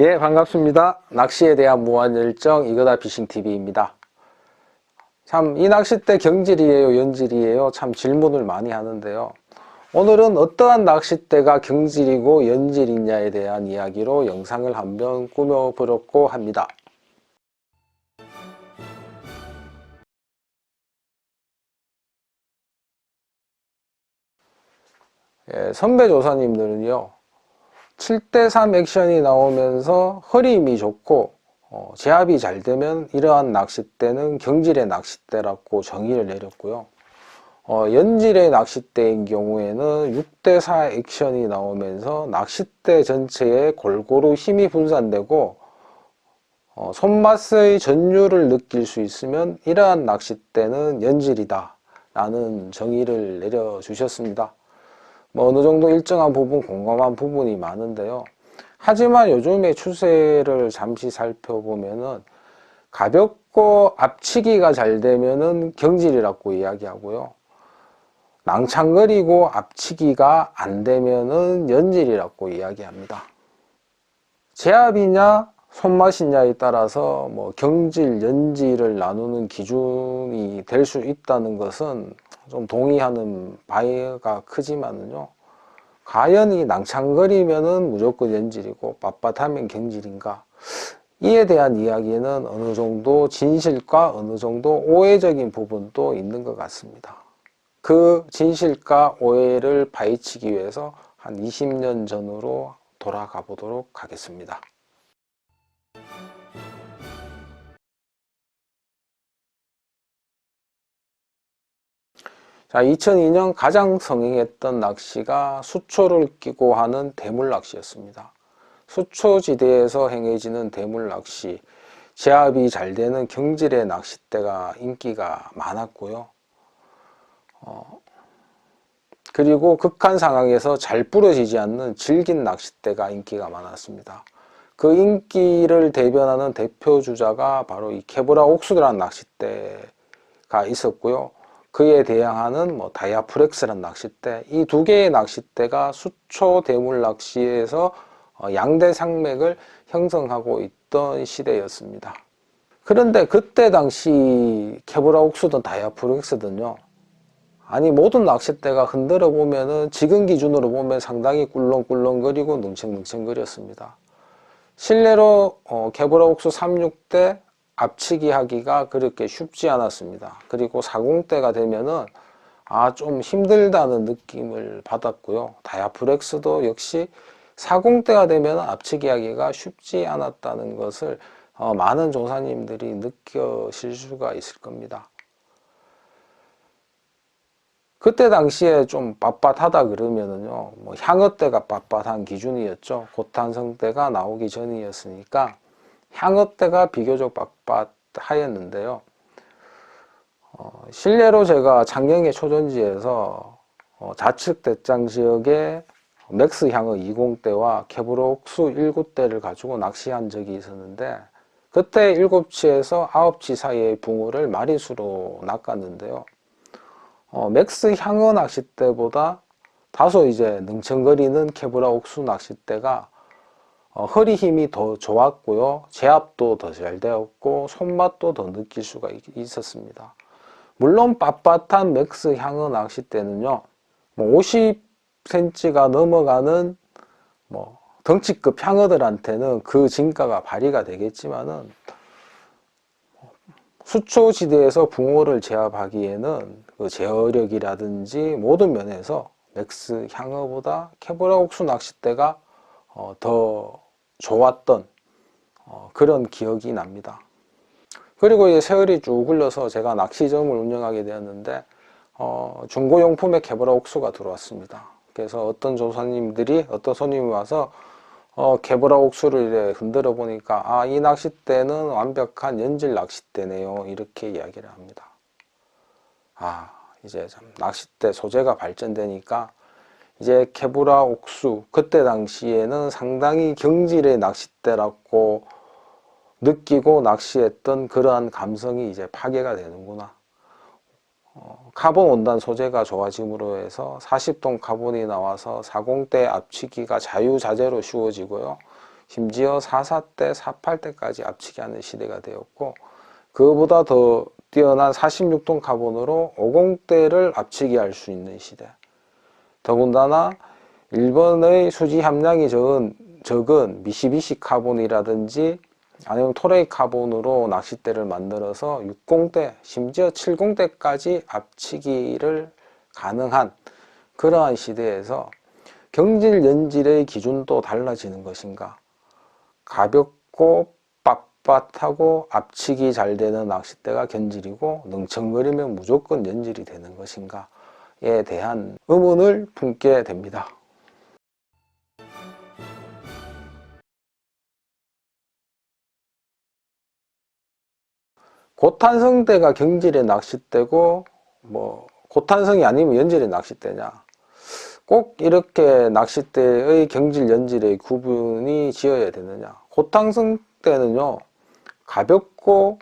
예, 반갑습니다. 낚시에 대한 무한 열정 이거다 피싱TV입니다. 참, 이 낚싯대 경질이에요, 연질이에요? 참 질문을 많이 하는데요. 오늘은 어떠한 낚싯대가 경질이고 연질이냐에 대한 이야기로 영상을 한번 꾸며보려고 합니다. 예, 선배 조사님들은요, 7대3 액션이 나오면서 허리 힘이 좋고 어, 제압이 잘 되면 이러한 낚싯대는 경질의 낚싯대라고 정의를 내렸고요. 어, 연질의 낚싯대인 경우에는 6대4 액션이 나오면서 낚싯대 전체에 골고루 힘이 분산되고 어, 손맛의 전율을 느낄 수 있으면 이러한 낚싯대는 연질이다 라는 정의를 내려주셨습니다. 뭐 어느 정도 일정한 부분 공감한 부분이 많은데요. 하지만 요즘의 추세를 잠시 살펴보면은 가볍고 앞치기가 잘 되면은 경질이라고 이야기하고요. 낭창거리고 앞치기가 안 되면은 연질이라고 이야기합니다. 제압이냐 손맛이냐에 따라서 뭐 경질, 연질을 나누는 기준이 될 수 있다는 것은 좀 동의하는 바가 크지만은요. 과연 이 낭창거리면은 무조건 연질이고 빳빳하면 경질인가? 이에 대한 이야기는 어느 정도 진실과 어느 정도 오해적인 부분도 있는 것 같습니다. 그 진실과 오해를 파헤치기 위해서 한 20년 전으로 돌아가 보도록 하겠습니다. 자, 2002년 가장 성행했던 낚시가 수초를 끼고 하는 대물 낚시였습니다. 수초지대에서 행해지는 대물 낚시, 제압이 잘 되는 경질의 낚싯대가 인기가 많았고요. 어, 그리고 극한 상황에서 잘 부러지지 않는 질긴 낚싯대가 인기가 많았습니다. 그 인기를 대변하는 대표 주자가 바로 이 케브라 옥수드라는 낚싯대가 있었고요. 그에 대항하는 뭐 다이아프렉스라는 낚싯대 이 두 개의 낚싯대가 수초 대물 낚시에서 어, 양대 상맥을 형성하고 있던 시대였습니다. 그런데 그때 당시 케브라 옥수든 다이아프렉스든요. 아니 모든 낚싯대가 흔들어 보면은 지금 기준으로 보면 상당히 꿀렁꿀렁거리고 능청능청거렸습니다. 실내로 어, 케브라 옥수 36대 앞치기 하기가 그렇게 쉽지 않았습니다. 그리고 40대가 되면은 아, 좀 힘들다는 느낌을 받았고요. 다이아프렉스도 역시 40대가 되면 앞치기 하기가 쉽지 않았다는 것을 어, 많은 조사님들이 느껴실 수가 있을 겁니다. 그때 당시에 좀 빳빳하다 그러면은요, 뭐 향어대가 빳빳한 기준이었죠. 고탄성대가 나오기 전이었으니까 향어대가 비교적 빳빳하였는데요. 어, 실례로 제가 장경의 초전지에서 어, 좌측 대장 지역에 맥스 향어 20대와 케브록수 19대를 가지고 낚시한 적이 있었는데 그때 7치에서 9치 사이의 붕어를 마리수로 낚았는데요. 어, 맥스 향어 낚싯대보다 다소 이제 능청거리는 케브라 옥수 낚싯대가 어, 허리 힘이 더 좋았고요. 제압도 더 잘 되었고 손맛도 더 느낄 수가 있었습니다. 물론 빳빳한 맥스 향어 낚싯대는요. 뭐 50cm가 넘어가는 뭐 덩치급 향어들한테는 그 진가가 발휘가 되겠지만은 수초지대에서 붕어를 제압하기에는 그 제어력이라든지 모든 면에서 맥스 향어보다 케브라 옥수 낚싯대가 어, 더 좋았던 어, 그런 기억이 납니다. 그리고 이제 세월이 쭉 흘러서 제가 낚시점을 운영하게 되었는데 어, 중고용품의 개보라 옥수가 들어왔습니다. 그래서 어떤 조사님들이 어떤 손님이 와서 어, 개보라 옥수를 흔들어 보니까 아, 이 낚싯대는 완벽한 연질 낚싯대네요. 이렇게 이야기를 합니다. 아, 이제 참 낚싯대 소재가 발전되니까 이제 케브라 옥수 그때 당시에는 상당히 경질의 낚싯대라고 느끼고 낚시했던 그러한 감성이 이제 파괴가 되는구나. 어, 카본 원단 소재가 좋아짐으로 해서 40톤 카본이 나와서 40대 앞치기가 자유자재로 쉬워지고요. 심지어 44대, 48대까지 압치기 하는 시대가 되었고 그보다 더 뛰어난 46톤 카본으로 50대를 압치기 할 수 있는 시대. 더군다나 일본의 수지 함량이 적은, 적은 미시비시 카본이라든지 아니면 토레이 카본으로 낚싯대를 만들어서 60대, 심지어 70대까지 압치기를 가능한 그러한 시대에서 경질 연질의 기준도 달라지는 것인가? 가볍고 빳빳하고 압치기 잘 되는 낚싯대가 견질이고 능청거리면 무조건 연질이 되는 것인가 에 대한 의문을 품게 됩니다. 고탄성대가 경질의 낚싯대고 뭐 고탄성이 아니면 연질의 낚싯대냐. 꼭 이렇게 낚싯대의 경질 연질의 구분이 지어야 되느냐. 고탄성대는요 가볍고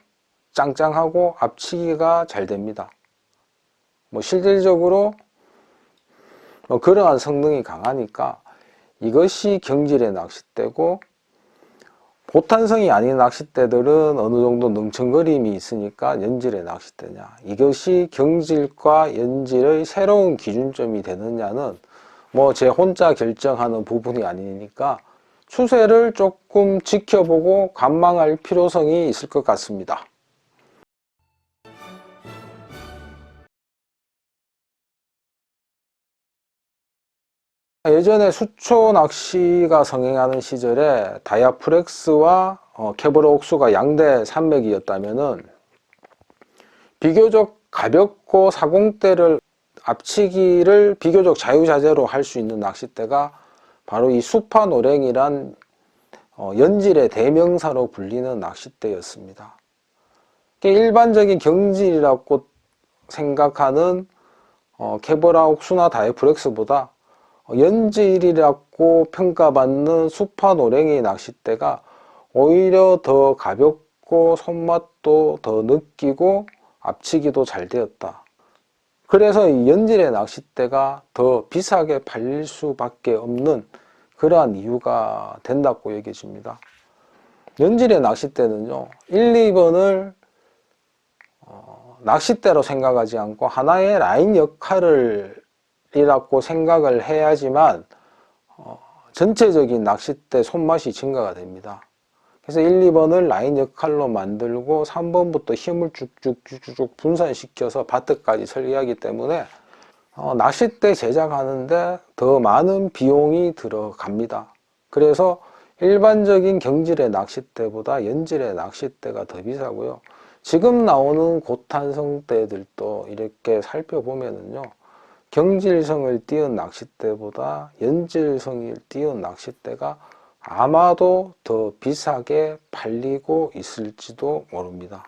짱짱하고 압치기가 잘 됩니다 뭐 실질적으로 뭐 그러한 성능이 강하니까 이것이 경질의 낚싯대고 보탄성이 아닌 낚싯대들은 어느 정도 능청거림이 있으니까 연질의 낚싯대냐 이것이 경질과 연질의 새로운 기준점이 되느냐는 뭐 제 혼자 결정하는 부분이 아니니까 추세를 조금 지켜보고 관망할 필요성이 있을 것 같습니다. 예전에 수초 낚시가 성행하는 시절에 다이아프렉스와 어, 캐브라 옥수가 양대 산맥이었다면은 비교적 가볍고 사공대를 앞치기를 비교적 자유자재로 할 수 있는 낚싯대가 바로 이 수파 노랭이란 어, 연질의 대명사로 불리는 낚싯대였습니다. 일반적인 경질이라고 생각하는 어, 캐버라 옥수나 다이프렉스보다 연질이라고 평가받는 수파 노랭이 낚싯대가 오히려 더 가볍고 손맛도 더 느끼고 앞치기도 잘 되었다. 그래서 이 연질의 낚싯대가 더 비싸게 팔릴 수밖에 없는 그러한 이유가 된다고 여겨집니다. 연질의 낚싯대는요, 1, 2번을 어, 낚싯대로 생각하지 않고 하나의 라인 역할을 이라고 생각을 해야지만 어, 전체적인 낚싯대 손맛이 증가가 됩니다. 그래서 1, 2번을 라인 역할로 만들고 3번부터 힘을 쭉쭉쭉쭉 분산시켜서 바트까지 설계하기 때문에 어, 낚싯대 제작하는데 더 많은 비용이 들어갑니다. 그래서 일반적인 경질의 낚싯대보다 연질의 낚싯대가 더 비싸고요. 지금 나오는 고탄성대들도 이렇게 살펴보면은요. 경질성을 띄운 낚싯대보다 연질성을 띄운 낚싯대가 아마도 더 비싸게 팔리고 있을지도 모릅니다.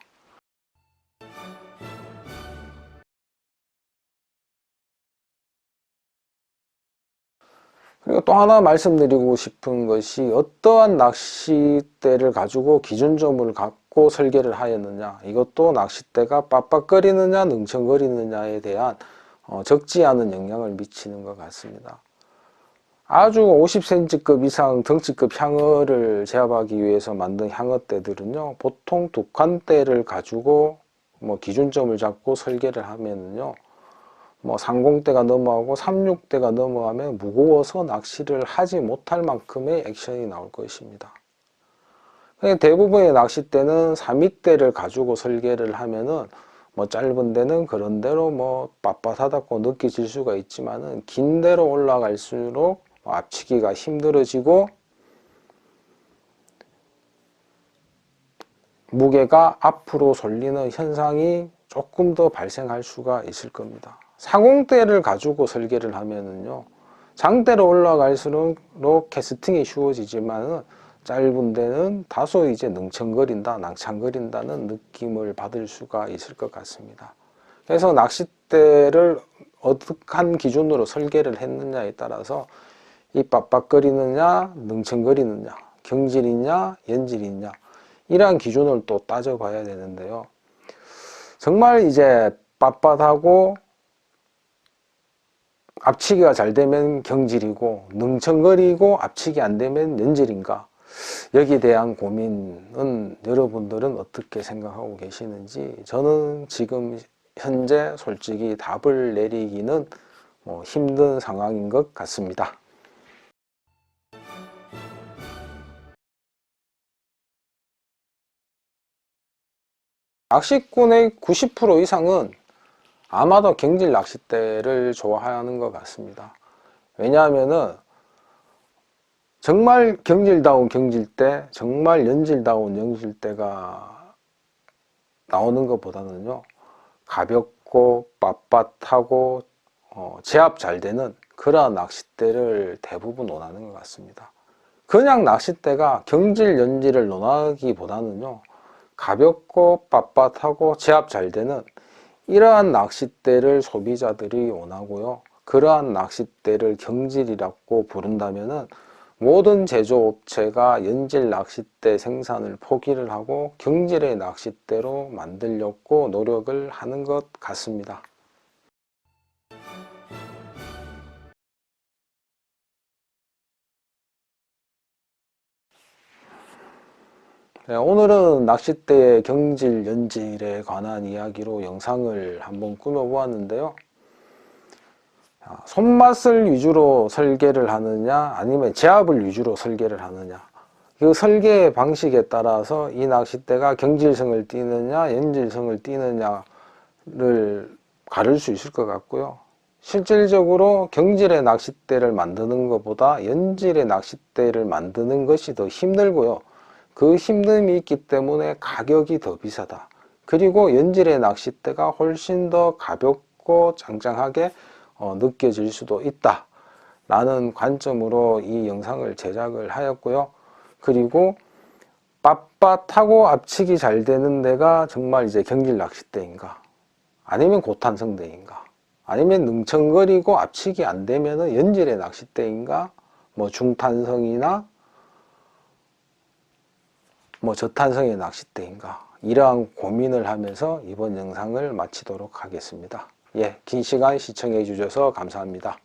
그리고 또 하나 말씀드리고 싶은 것이 어떠한 낚싯대를 가지고 기준점을 갖고 설계를 하였느냐 이것도 낚싯대가 빡빡거리느냐 능청거리느냐에 대한 어, 적지 않은 영향을 미치는 것 같습니다. 아주 50cm급 이상 덩치급 향어를 제압하기 위해서 만든 향어대들은요 보통 두 칸대를 가지고 뭐 기준점을 잡고 설계를 하면은요 뭐 30대가 넘어가고 36대가 넘어가면 무거워서 낚시를 하지 못할 만큼의 액션이 나올 것입니다. 대부분의 낚싯대는 3미대를 가지고 설계를 하면은 뭐 짧은 데는 그런 대로 뭐 빳빳하다고 느껴질 수가 있지만은 긴 데로 올라갈수록 뭐 앞치기가 힘들어지고 무게가 앞으로 쏠리는 현상이 조금 더 발생할 수가 있을 겁니다. 사공대를 가지고 설계를 하면은요 장대로 올라갈수록 캐스팅이 쉬워지지만은 짧은 데는 다소 이제 능청거린다, 낭창거린다는 느낌을 받을 수가 있을 것 같습니다. 그래서 낚싯대를 어떻게 기준으로 설계를 했느냐에 따라서 이 빡빡거리느냐, 능청거리느냐, 경질이냐, 연질이냐 이러한 기준을 또 따져봐야 되는데요. 정말 이제 빳빳하고 앞치기가 잘 되면 경질이고 능청거리고 앞치기 안 되면 연질인가 여기에 대한 고민은 여러분들은 어떻게 생각하고 계시는지 저는 지금 현재 솔직히 답을 내리기는 뭐 힘든 상황인 것 같습니다. 낚시꾼의 90% 이상은 아마도 경질 낚싯대를 좋아하는 것 같습니다. 왜냐하면은 정말 경질다운 경질대, 정말 연질다운 연질대가 나오는 것보다는요, 가볍고 빳빳하고 어, 제압 잘 되는 그러한 낚싯대를 대부분 원하는 것 같습니다. 그냥 낚싯대가 경질 연질을 논하기보다는요, 가볍고 빳빳하고 제압 잘 되는 이러한 낚싯대를 소비자들이 원하고요. 그러한 낚싯대를 경질이라고 부른다면은 모든 제조업체가 연질 낚싯대 생산을 포기를 하고 경질의 낚싯대로 만들려고 노력을 하는 것 같습니다. 네, 오늘은 낚싯대의 경질, 연질에 관한 이야기로 영상을 한번 꾸며보았는데요. 아, 손맛을 위주로 설계를 하느냐, 아니면 제압을 위주로 설계를 하느냐. 그 설계 방식에 따라서 이 낚싯대가 경질성을 띠느냐, 연질성을 띠느냐를 가를 수 있을 것 같고요. 실질적으로 경질의 낚싯대를 만드는 것보다 연질의 낚싯대를 만드는 것이 더 힘들고요. 그 힘듦이 있기 때문에 가격이 더 비싸다. 그리고 연질의 낚싯대가 훨씬 더 가볍고 짱짱하게 어, 느껴질 수도 있다. 라는 관점으로 이 영상을 제작을 하였고요. 그리고 빳빳하고 압축이 잘 되는 데가 정말 이제 경질 낚싯대인가? 아니면 고탄성대인가? 아니면 능청거리고 압축이 안 되면은 연질의 낚싯대인가? 뭐 중탄성이나 뭐 저탄성의 낚싯대인가? 이러한 고민을 하면서 이번 영상을 마치도록 하겠습니다. 예, 긴 시간 시청해 주셔서 감사합니다.